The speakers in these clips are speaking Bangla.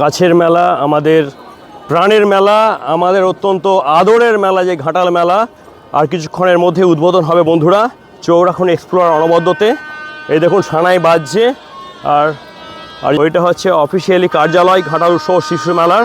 কাছের মেলা, আমাদের প্রাণের মেলা, আমাদের অত্যন্ত আদরের মেলা যে ঘাটাল মেলা, আর কিছুক্ষণের মধ্যে উদ্বোধন হবে বন্ধুরা, চৌরাখন এক্সপ্লোর অনবদ্যতে। এই দেখুন সানাই বাজছে, আর আর ওইটা হচ্ছে অফিসিয়ালি কার্যালয়, ঘাটাল উৎসব শিশু মেলার,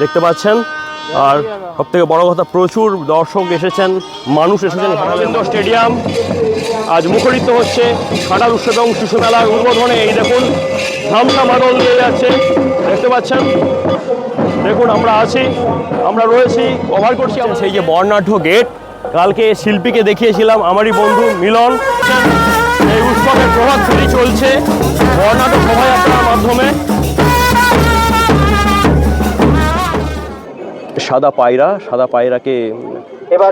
দেখতে পাচ্ছেন। আর সব থেকে বড় কথা, প্রচুর দর্শক এসেছেন, মানুষ এসেছেন স্টেডিয়াম। আজ মুখরিত হচ্ছে ঘাটাল উৎসব এবং শিশু মেলার উদ্বোধনে। এই দেখুন ধামনা মাদল দিয়ে যাচ্ছে। দেখতে পাচ্ছেন? দেখুন আমরা আছি আমরা রয়েছি কভার করছি। আমরা সেই যে বর্ণাঢ্য গেট কালকে শিল্পীকে দেখিয়েছিলাম আমারই বন্ধু মিলন। এই উৎসবের প্রভাব ফেরি চলছে বর্ণাঢ্য শোভাযাত্রার মাধ্যমে। সাদা পায়রা সাদা পায়রাকে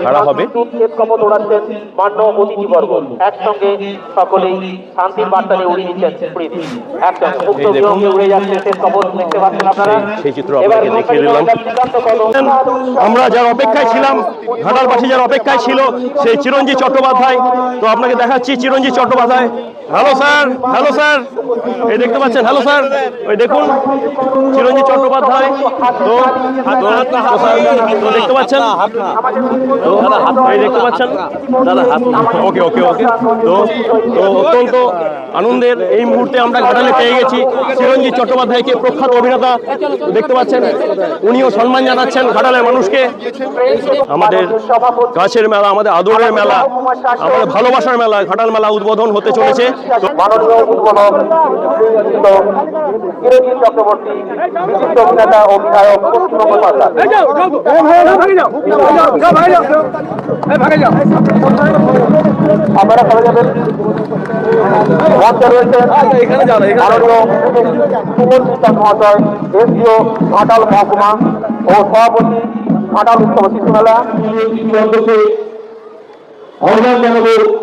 ছাড়া হবে। একসঙ্গে সকলেই শান্তির বার্তা নিয়ে উড়িয়ে দিচ্ছেন সেই- চিত্র আপনাকে দেখিয়ে দিলাম। আমরা যার অপেক্ষায় ছিলাম ঘাটালবাসী যার অপেক্ষায় ছিল সেই চিরঞ্জিত চট্টোপাধ্যায়। তো আপনাকে দেখাচ্ছি Chiranjit Chattopadhyay. Hello sir hello sir এই দেখতে পাচ্ছেন? হ্যালো স্যার ওই দেখুন, চিরঞ্জিত চট্টোপাধ্যায় তো দেখতে পাচ্ছেন? এই দেখতে পাচ্ছেন? ওকে ওকে ওকে। তো তো অত্যন্ত আনন্দের এই মুহূর্তে আমরা ঘাটালে পেয়ে গেছি। চিরঞ্জিত চট্টোপাধ্যায়কে প্রখ্যাত অভিনেতা দেখতে পাচ্ছেন। উনিও সম্মান জানাচ্ছেন ঘাটালের মানুষকে। আমাদের গাছের মেলা, আমাদের আদরের মেলা, আমাদের ভালোবাসার মেলা, ঘাটাল মেলা উদ্বোধন হতে চলেছে। মাননীয় চক্রবর্তী অভিনেতা ও বিধায়ক পশ্চিম মুখোপাধ্যায়। আপনারা চলে যাবেন। মঞ্চে মহকুমা ও সভাপতি ঘাটাল উৎসব শিশু মেলা। জানাব।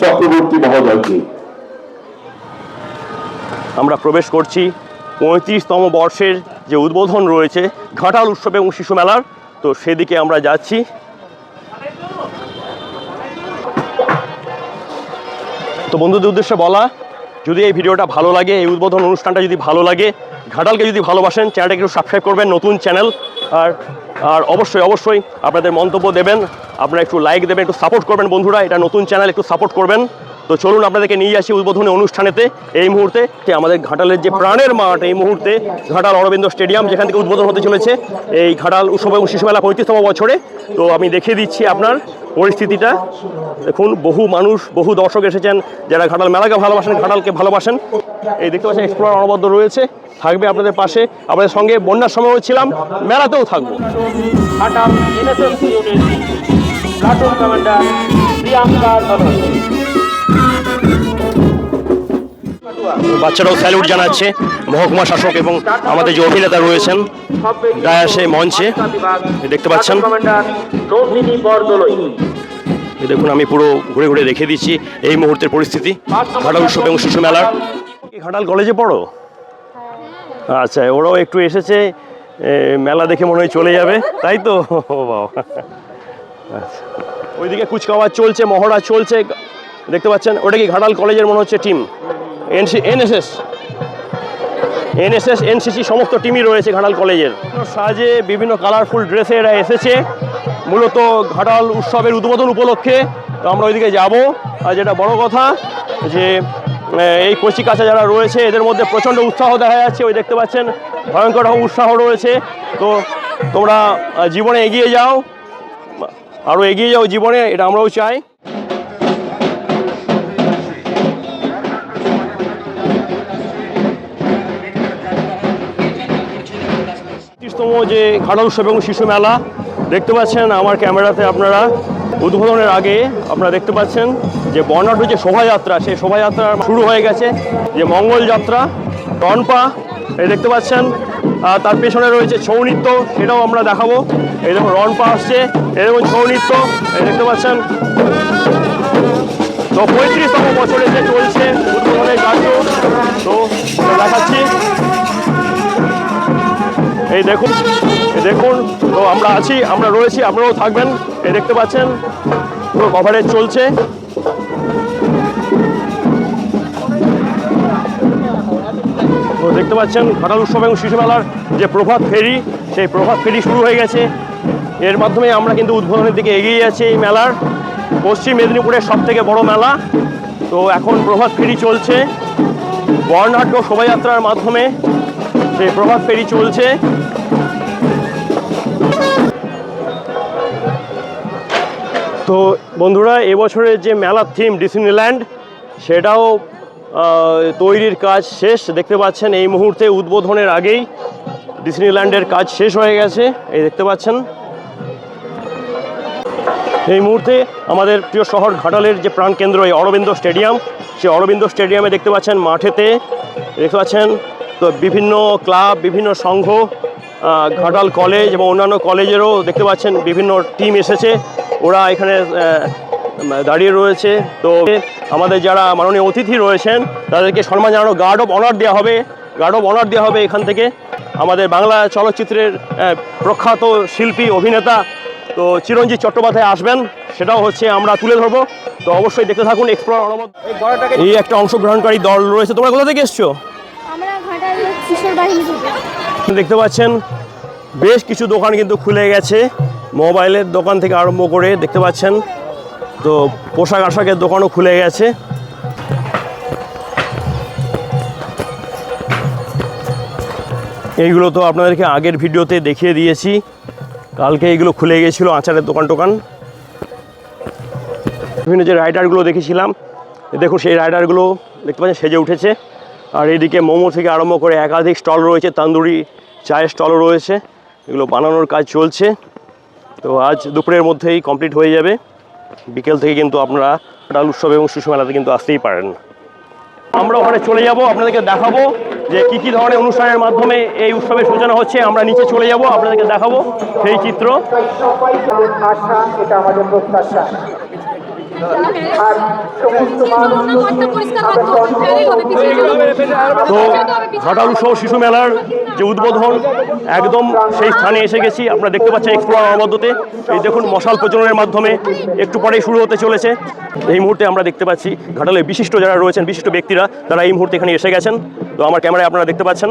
চক্রবর্তী মহোদয়কে। আমরা প্রবেশ করছি পঁয়ত্রিশতম বর্ষের যে উদ্বোধন রয়েছে ঘাটাল উৎসব এবং শিশু মেলার। তো সেদিকে আমরা যাচ্ছি। তো বন্ধুদের উদ্দেশ্যে বলা, যদি এই ভিডিওটা ভালো লাগে, এই উদ্বোধন অনুষ্ঠানটা যদি ভালো লাগে, ঘাটালকে যদি ভালোবাসেন, চ্যানেলটাকে একটু সাবস্ক্রাইব করবেন, নতুন চ্যানেল, আর আর অবশ্যই অবশ্যই আপনাদের মন্তব্য দেবেন, আপনারা একটু লাইক দেবেন, একটু সাপোর্ট করবেন বন্ধুরা, এটা নতুন চ্যানেল একটু সাপোর্ট করবেন। তো চলুন আপনাদেরকে নিয়ে আসি উদ্বোধনী অনুষ্ঠানেতে। এই মুহূর্তে যে আমাদের ঘাটালের যে প্রাণের মাঠ, এই মুহূর্তে ঘাটাল অরবিন্দ স্টেডিয়াম, যেখান থেকে উদ্বোধন হতে চলেছে, এই ঘাটাল উৎসব এবং শিশু পঁয়ত্রিশতম বছরে। তো আমি দেখিয়ে দিচ্ছি আপনার পরিস্থিতিটা। দেখুন, বহু মানুষ, বহু দর্শক এসেছেন যারা ঘাটাল মেলাকে ভালোবাসেন, ঘাটালকে ভালোবাসেন। এই দেখতে পাচ্ছেন এক্সপ্লোর অনবদ্য রয়েছে, থাকবে আপনাদের পাশে। আপনাদের সঙ্গে বন্যার সময় ছিলাম, মেলাতেও থাকব। কমান্ডার প্রিয়াঙ্কা বাচ্চারাও স্যালুট জানাচ্ছে মহকুমা শাসক এবং আমাদের যে অভিনেতা রয়েছেন ডায়াসে মঞ্চে, দেখতে পাচ্ছেন। দেখুন, আমি পুরো ঘুরে ঘুরে রেখে দিচ্ছি এই মুহূর্তের পরিস্থিতি, ঘাটাল উৎসব এবং শিশু মেলার। ঘাটাল কলেজে পড়ো? আচ্ছা ওরাও একটু এসেছে মেলা দেখে মনে হয় চলে যাবে, তাই তো? আচ্ছা ওইদিকে কুচকাওয়াজ চলছে, মহড়া চলছে, দেখতে পাচ্ছেন, ওটা কি ঘাটাল কলেজের মনে হচ্ছে team? N C, N S S. N S S, N C C সমস্ত টিমই রয়েছে ঘাটাল কলেজের সাজে বিভিন্ন কালারফুল ড্রেসে এরা এসেছে। মূলত ঘাটাল উৎসবের উদ্বোধন উপলক্ষে তো আমরা ওইদিকে যাব। আর যেটা বড় কথা যে এই কচি কাছা যারা রয়েছে, এদের মধ্যে প্রচণ্ড উৎসাহ দেখা যাচ্ছে। ওই দেখতে পাচ্ছেন, ভয়ঙ্কর রকম উৎসাহ রয়েছে। তো তোমরা জীবনে এগিয়ে যাও। আরও এগিয়ে যাও জীবনে, এটা আমরাও চাই। পঁচিশতম যে ঘাটাল উৎসব এবং শিশু মেলা, দেখতে পাচ্ছেন আমার ক্যামেরাতে আপনারা। উদ্বোধনের আগে আপনারা দেখতে পাচ্ছেন যে বর্ণাঢ্য যে শোভাযাত্রা, সেই শোভাযাত্রা শুরু হয়ে গেছে। যে মঙ্গল যাত্রা টনপা এই দেখতে পাচ্ছেন। তার পেছনে রয়েছে ছৌ নৃত্য, সেটাও আমরা দেখাবো। এই দেখুন রনপা আসছে। দেখুন, ছৌ নৃত্য, এই দেখতে পাচ্ছেন। তো পঁয়ত্রিশতম বছরে যে চলছে উদ্বোধনের কার্য, তো এই দেখুন দেখুন, তো আমরা আছি, আমরা রয়েছি, আপনারাও থাকবেন, এই দেখতে পাচ্ছেন, পুরো কভারেজ চলছে। তো দেখতে পাচ্ছেন, ঘাটাল উৎসব এবং শিশু মেলার যে প্রভাত ফেরি, সেই প্রভাত ফেরি শুরু হয়ে গেছে। এর মাধ্যমে আমরা কিন্তু উদ্বোধনের দিকে এগিয়ে যাচ্ছি এই মেলার। পশ্চিম মেদিনীপুরের সব থেকে বড় মেলা। তো এখন প্রভাত ফেরি চলছে। বর্ণাঢ্য শোভাযাত্রার মাধ্যমে সেই প্রভাত ফেরি চলছে। তো বন্ধুরা, এবছরের যে মেলার থিম ডিসনিল্যান্ড, সেটাও তৈরির কাজ শেষ। দেখতে পাচ্ছেন, এই মুহূর্তে উদ্বোধনের আগেই ডিসনিল্যান্ডের কাজ শেষ হয়ে গেছে। এই দেখতে পাচ্ছেন। এই মুহূর্তে আমাদের প্রিয় শহর ঘাটালের যে প্রাণকেন্দ্র, এই অরবিন্দ স্টেডিয়াম, সেই অরবিন্দ স্টেডিয়ামে দেখতে পাচ্ছেন মাঠেতে, দেখতে পাচ্ছেন তো বিভিন্ন ক্লাব, বিভিন্ন সংঘ ঘাটাল কলেজ এবং অন্যান্য কলেজেরও দেখতে পাচ্ছেন বিভিন্ন টিম এসেছে। ওরা এখানে দাঁড়িয়ে রয়েছে। তো আমাদের যারা মাননীয় অতিথি রয়েছেন, তাদেরকে সম্মান জানানো গার্ড অফ অনার দেওয়া হবে। গার্ড অফ অনার দেওয়া হবে এখান থেকে। আমাদের বাংলা চলচ্চিত্রের প্রখ্যাত শিল্পী, অভিনেতা তো চিরঞ্জিত চট্টোপাধ্যায় আসবেন। সেটাও হচ্ছে আমরা তুলে ধরবো। তো অবশ্যই দেখতে থাকুন এক্সপ্লোর অনবদ এই একটা অংশগ্রহণকারী দল রয়েছে। তোমরা কোথা থেকে এসছো? দেখতে পাচ্ছেন, বেশ কিছু দোকান কিন্তু খুলে গেছে। মোবাইলের দোকান থেকে আরম্ভ করে দেখতে পাচ্ছেন, তো পোশাক আশাকের দোকানও খুলে গেছে। এইগুলো তো আপনাদেরকে আগের ভিডিওতে দেখিয়ে দিয়েছি। কালকে এইগুলো খুলে গিয়েছিল আচারের দোকান টোকান। বিভিন্ন যে রাইডারগুলো দেখেছিলাম দেখুন সেই রাইডারগুলো দেখতে পাচ্ছেন সেজে উঠেছে। আর এদিকে মোমো থেকে আরম্ভ করে একাধিক স্টল রয়েছে, তান্দুরি, চায়ের স্টলও রয়েছে, এগুলো বানানোর কাজ চলছে। তো আজ দুপুরের মধ্যেই কমপ্লিট হয়ে যাবে। বিকেল থেকে কিন্তু আপনারা ডাল উৎসব এবং শিশু মেলাতে কিন্তু আসতেই পারেন। আমরা ওখানে চলে যাব, আপনাদেরকে দেখাবো যে কী কী ধরনের অনুষ্ঠানের মাধ্যমে এই উৎসবের সূচনা হচ্ছে। আমরা নিচে চলে যাব, আপনাদেরকে দেখাবো সেই চিত্র। আশা এটা আমাদের প্রত্যাশা। তো ঘাটাল উৎসব শিশু মেলার যে উদ্বোধন, একদম সেই স্থানে এসে গেছি। আপনারা দেখতে পাচ্ছেন এক্সপ্লোর অনবদ্যতে এই দেখুন, মশাল প্রচলনের মাধ্যমে একটু পরেই শুরু হতে চলেছে। এই মুহূর্তে আমরা দেখতে পাচ্ছি ঘাটালের বিশিষ্ট যারা রয়েছেন, বিশিষ্ট ব্যক্তিরা, তারা এই মুহূর্তে এখানে এসে গেছেন। তো আমার ক্যামেরায় আপনারা দেখতে পাচ্ছেন।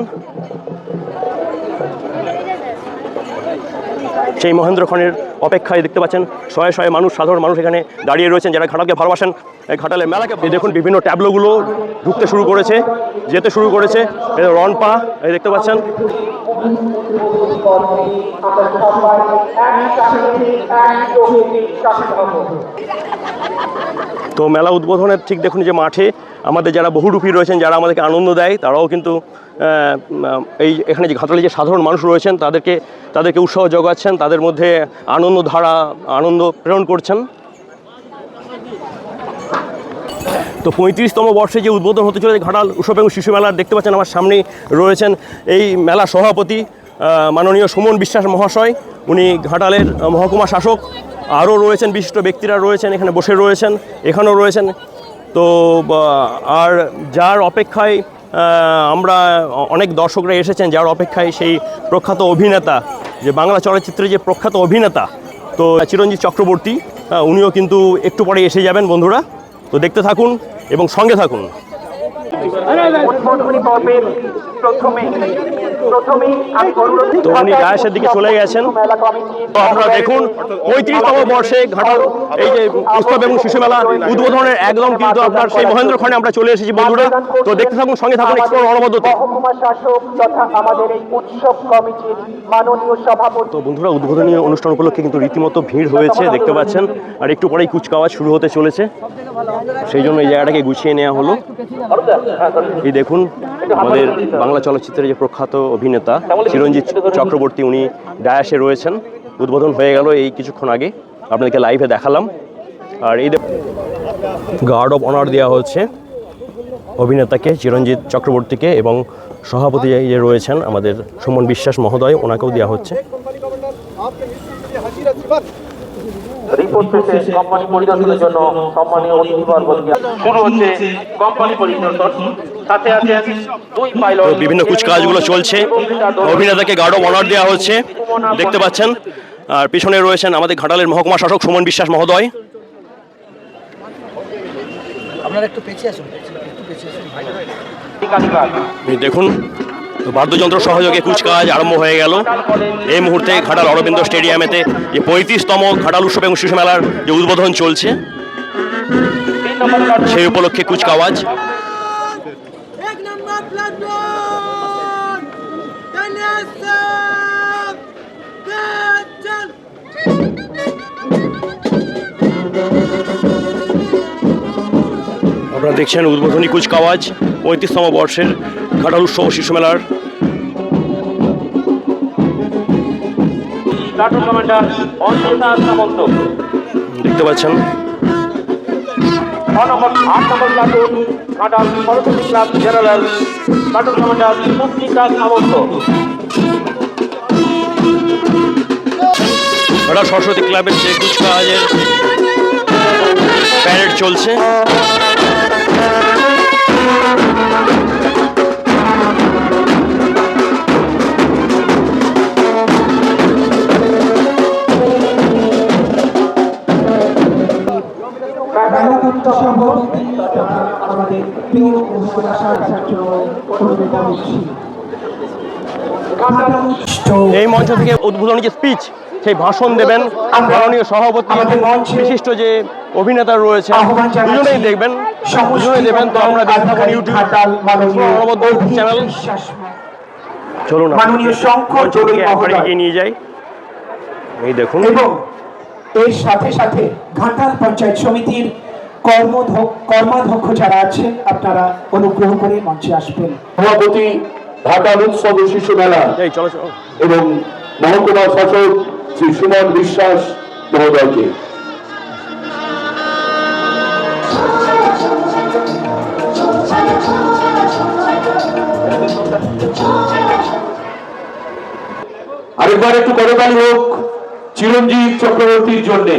সেই মহেন্দ্রক্ষণের অপেক্ষায় দেখতে পাচ্ছেন শয়ে শয়ে মানুষ, সাধারণ মানুষ এখানে দাঁড়িয়ে রয়েছেন যারা ঘাটালকে ভালোবাসেন। এই ঘাটালের মেলাকে দেখুন বিভিন্ন ট্যাবলোগুলো ঢুকতে শুরু করেছে, যেতে শুরু করেছে। রনপা এই দেখতে পাচ্ছেন। তো মেলা উদ্বোধনের ঠিক দেখুন যে মাঠে আমাদের যারা বহুরূপী রয়েছেন, যারা আমাদেরকে আনন্দ দেয়, তারাও কিন্তু এই এখানে যে ঘাটালে যে সাধারণ মানুষ রয়েছেন, তাদেরকে তাদেরকে উৎসাহ যোগাচ্ছেন, তাদের মধ্যে আনন্দ ধারা, আনন্দ প্রেরণ করছেন। তো পঁয়ত্রিশতম বর্ষে যে উদ্বোধন হতে চলেছে ঘাটাল উৎসব এবং শিশু মেলার দেখতে পাচ্ছেন আমার সামনেই রয়েছেন এই মেলা সভাপতি মাননীয় সুমন বিশ্বাস মহাশয়। উনি ঘাটালের মহকুমা শাসক। আরও রয়েছেন বিশিষ্ট ব্যক্তিরা রয়েছেন এখানে বসে রয়েছেন এখানেও রয়েছেন। তো আর যার অপেক্ষায় আমরা অনেক দর্শকরা এসেছেন যার অপেক্ষায় সেই প্রখ্যাত অভিনেতা যে বাংলা চলচ্চিত্রে যে প্রখ্যাত অভিনেতা তো চিরঞ্জিত চক্রবর্তী উনিও কিন্তু একটু পরে এসে যাবেন বন্ধুরা। তো দেখতে থাকুন এবং সঙ্গে থাকুন। উদ্বোধনী পর্বের প্রথমে তো উনি ডায়াসের দিকে চলে গেছেন। তো আপনারা দেখুন পঁয়ত্রিশতম বর্ষে ঘাটাল এই যে উৎসব এবং শিশু মেলা উদ্বোধনের একদম কিন্তু আপনার সেই মহেন্দ্রক্ষণে আমরা চলে এসেছি বন্ধুরা। তো দেখতে থাকুন সঙ্গে থাকুন এক্সপ্লোর অনবদ্যতে শাসক তথা আমাদের এই উৎসব কমিটির মাননীয় সভাপতি। তো বন্ধুরা উদ্বোধনী অনুষ্ঠান উপলক্ষে কিন্তু রীতিমতো ভিড় হয়েছে দেখতে পাচ্ছেন। আর একটু পরেই কুচকাওয়াজ শুরু হতে চলেছে। সেই জন্য এই জায়গাটাকে গুছিয়ে নেওয়া হলো। এই দেখুন আমাদের বাংলা চলচ্চিত্রের যে প্রখ্যাত অভিনেতা চিরঞ্জিত চক্রবর্তী উনি ডায়াসে রয়েছেন। উদ্বোধন হয়ে গেল এই কিছুক্ষণ আগে। আপনাদেরকে লাইভে দেখালাম। আর এই গার্ড অফ অনার দেওয়া হচ্ছে অভিনেতাকে চিরঞ্জিত চক্রবর্তীকে এবং সভাপতি যে রয়েছেন আমাদের সুমন বিশ্বাস মহোদয় ওনাকেও দেওয়া হচ্ছে। রিপোর্ট শেষে কোম্পানি পরিদর্শনের জন্য অতিথিবর্গ শুরু হচ্ছে কোম্পানি পরিদর্শন। সাথে আছে দুই পাইলট বিভিন্ন কুচকাজগুলো চলছে। অভিনেতাকে গার্ড অফ অনার দেওয়া হচ্ছে। দেখতে পাচ্ছেন। আর পিছনে রয়েছেন আমাদের ঘাটালের মহকুমা শাসক সুমন বিশ্বাস মহোদয়। আপনারা একটু পেছিয়ে আসুন একটু পেছিয়ে আসুন ভাই। একাধিকার এই দেখুন বাদ্যযন্ত্র সহযোগে কুচকাজ আরম্ভ হয়ে গেল। এই মুহূর্তে ঘাটাল অরবিন্দ স্টেডিয়ামেতে যে পঁয়ত্রিশতম ঘাটাল উৎসব এবং শিশু মেলার যে উদ্বোধন চলছে সেই উপলক্ষে কুচকাওয়াজ আপনারা দেখছেন উদ্বোধনী কুচকাওয়াজ পঁয়ত্রিশতম বর্ষের ঘাটাল উৎসব শিশু মেলার। দেখতে পাচ্ছেন। আট number platoon Ghatal Saraswati club general platoon commander Muktika Samanta Ghatal Saraswati ক্লাবের যে কুচকাওয়াজের অভিনেতা চলছে। এই মঞ্চ থেকে উদ্বোধনী যে স্পিচ সেই ভাষণ দেবেন মাননীয় সভাপতি আমাদের মঞ্চে বিশিষ্ট যে অভিনেতা রয়েছে দুজনেই দেখবেন। দুজনেই দেবেন তো আমরা দেখতে থাকুন ইউটিউব চ্যানেল চলুন মাননীয় শঙ্কর একবারে। এগিয়ে নিয়ে যাই। এই দেখুন। এবং এর সাথে সাথে ঘাটাল পঞ্চায়েত সমিতির কর্মধ- কর্মাধ্যক্ষ যারা আছেন আপনারা অনুগ্রহ করে মঞ্চে আসবেন। সভাপতি ঘাটাল উৎসব শিশু মেলা। এবং মহকুমা শাসক শ্রী সুমন বিশ্বাস মহোদয়কে। আরেকবার একটু করতালি হোক চিরঞ্জিত চক্রবর্তীর জন্য।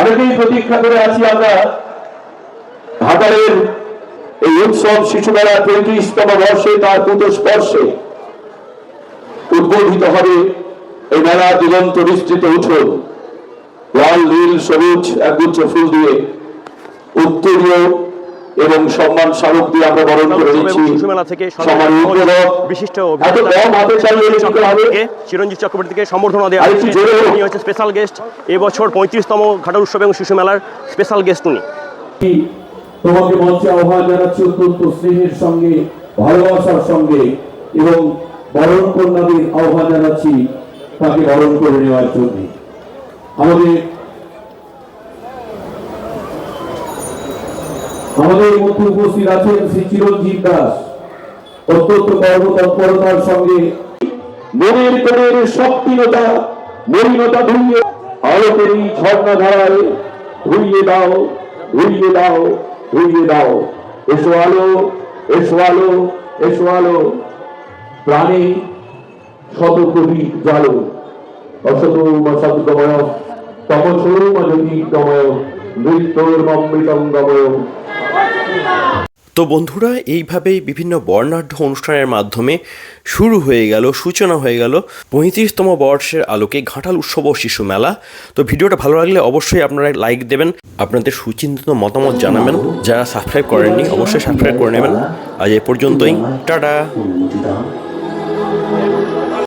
অনেকেই প্রতীক্ষা করে আছি আমরা ঘাটালের এই উৎসব শিশু মেলার পঁয়ত্রিশতম বর্ষে, তার পুত স্পর্শে উদ্বোধিত হবে এই মেলা দিগন্ত বিস্তৃত উঠোন লাল, নীল, সবুজ, একগুচ্ছ ফুল দিয়ে উত্তরীয় এবং সম্মান স্মারক দিয়ে আমরা বরণ করে নিচ্ছি। শিশু মেলা থেকে সম্মানীয় উদ্বোধক বিশিষ্ট চিরঞ্জিত চক্রবর্তীকে সম্বর্ধনা দেওয়া উনি হচ্ছে। স্পেশাল গেস্ট এবছর পঁয়ত্রিশতম ঘাটাল উৎসব এবং শিশু মেলার স্পেশাল গেস্ট উনি। তোমাকে মঞ্চে আহ্বান জানাচ্ছি অত্যন্ত স্নেহের সঙ্গে ভালোবাসার সঙ্গে এবং বরণ কন্যাদের আহ্বান জানাচ্ছি তাকে বরণ করে নেওয়ার জন্য। আমাদের আমাদের মধ্যে উপস্থিত আছেন শ্রী চিরঞ্জিত দাস, অত্যন্ত কর্মতৎপরতার সঙ্গে মনের প্রেমের শক্তিনতা মলিনতা ধুইয়ে আলোকের এই ঝর্ণা ধারায় ধুইয়ে দাও ধুইয়ে দাও ধুইয়ে দাও। এসো আলো এসো আলো এসো আলো। প্রাণে শত কবি জালো অশত সদ্গময় তপসৌম জ্যোতির্গময় তো বন্ধুরা, এইভাবেই বিভিন্ন বর্ণাঢ্য অনুষ্ঠানের মাধ্যমে শুরু হয়ে গেল, সূচনা হয়ে গেল পঁয়ত্রিশতম বর্ষের আলোকে ঘাটাল উৎসব ও শিশু মেলা। তো ভিডিওটা ভালো লাগলে অবশ্যই আপনারা লাইক দেবেন, আপনাদের সুচিন্তিত মতামত জানাবেন। যারা সাবস্ক্রাইব করেননি, অবশ্যই সাবস্ক্রাইব করে নেবেন। আজ এ পর্যন্তই, টাটা।